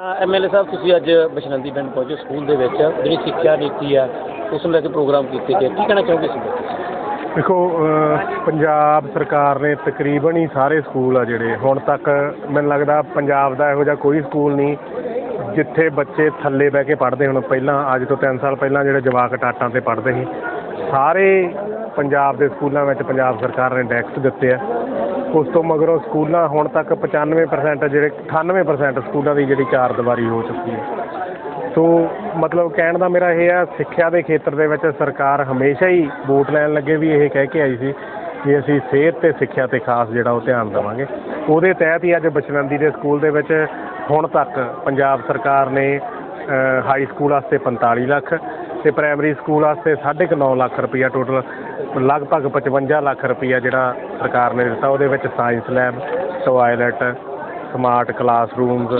MLA ਸਾਹਿਬ, ਤੁਸੀਂ ਅੱਜ ਬਸ਼ਨੰਦੀ ਪਿੰਡ ਪਹੁੰਚੇ ਸਕੂਲ ਦੇ ਵਿੱਚ। ਜਿਹੜੀ ਸਿੱਖਿਆ ਨੀਤੀ ਆ, ਉਸ ਨੂੰ ਲੈ ਕੇ ਪ੍ਰੋਗਰਾਮ ਕੀਤੇ ਗਏ। ਕੀ ਕਹਿਣਾ ਚਾਹੋਗੇ ਇਸ ਦੇਖੋ ਪੰਜਾਬ ਸਰਕਾਰ ਨੇ ਤਕਰੀਬਨ ਹੀ ਸਾਰੇ ਸਕੂਲ ਆ ਜਿਹੜੇ, ਹੁਣ ਤੱਕ ਮੈਨੂੰ ਲੱਗਦਾ ਪੰਜਾਬ ਦਾ ਇਹੋ ਜਿਹਾ ਕੋਈ ਸਕੂਲ ਨਹੀਂ, ਜਿੱਥੇ ਬੱਚੇ ਥੱਲੇ ਬਹਿ ਕੇ ਪੜ੍ਹਦੇ ਹੁਣ। ਪਹਿਲਾਂ, ਅੱਜ ਤੋਂ 3 ਸਾਲ ਪਹਿਲਾਂ ਜਿਹੜੇ ਜਵਾਕ ਟਾਟਾਂ ਤੇ ਪੜ੍ਹਦੇ ਸੀ, ਸਾਰੇ ਪੰਜਾਬ ਦੇ ਸਕੂਲਾਂ ਵਿੱਚ ਪੰਜਾਬ ਸਰਕਾਰ ਨੇ ਡੈਕਸ ਦਿੱਤੇ ਆ। ਉਸ ਤੋਂ ਮਗਰੋਂ ਸਕੂਲਾਂ ਹੁਣ ਤੱਕ 95% ਜਿਹੜੇ 98% ਸਕੂਲਾਂ ਦੀ ਜਿਹੜੀ ਚਾਰ ਦੀਵਾਰੀ ਹੋ ਚੁੱਕੀ ਹੈ। ਸੋ ਮਤਲਬ ਕਹਿਣ ਦਾ ਮੇਰਾ ਇਹ ਆ, ਸਿੱਖਿਆ ਦੇ ਖੇਤਰ ਦੇ ਵਿੱਚ ਸਰਕਾਰ ਹਮੇਸ਼ਾ ਹੀ ਵੋਟ ਲੈਣ ਲੱਗੇ ਵੀ ਇਹ ਕਹਿ ਕੇ ਆਈ ਸੀ ਕਿ ਅਸੀਂ ਸਿਹਤ ਤੇ ਸਿੱਖਿਆ ਤੇ ਖਾਸ ਜਿਹੜਾ ਉਹ ਧਿਆਨ ਦੇਵਾਂਗੇ। ਉਹਦੇ ਤਹਿਤ ਹੀ ਅੱਜ ਬਚਨੰਦੀ ਦੇ ਸਕੂਲ ਦੇ ਵਿੱਚ ਹੁਣ ਤੱਕ ਪੰਜਾਬ ਸਰਕਾਰ ਨੇ ਹਾਈ ਸਕੂਲ ਵਾਸਤੇ 45 ਲੱਖ ਤੇ ਪ੍ਰਾਇਮਰੀ ਸਕੂਲ ਵਾਸਤੇ 9.5 ਲੱਖ ਰੁਪਈਆ ਟੋਟਲ ਲਗਭਗ 55 ਲੱਖ ਰੁਪਈਆ ਜਿਹੜਾ ਸਰਕਾਰ ਨੇ ਦਿੱਤਾ, ਉਹਦੇ ਵਿੱਚ science lab toilet smart classrooms